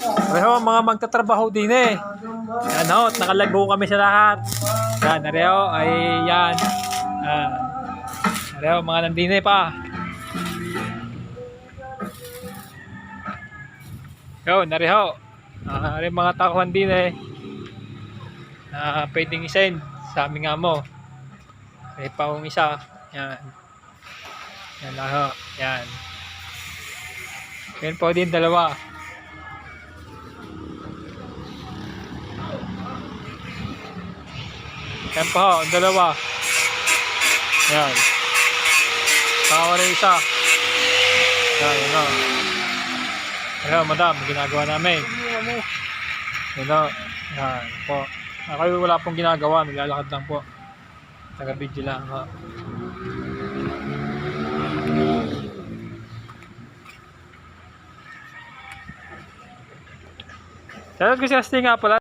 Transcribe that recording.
Pareho mga magtatrabaho din eh. Yan ho, at nakalago kami sa lahat. Yan, pareho ay yan. Ah, pareho mga nandine pa. Yo, nariho. Ah, rin mga takuhan din eh. Na pwedeng isend sa aming amo. May paong isa. Yan. Yan lang ho. Yan. Yan po din dalawa. Yan po ang dalawa. Yan. Tawa na isa. Yan, yan o. Ayan, madam, ginagawa namin. Yan o. Yan po. Ako wala pong ginagawa, naglalakad lang po. Taga-video lang ho. Shoutout ko si Asti nga pala.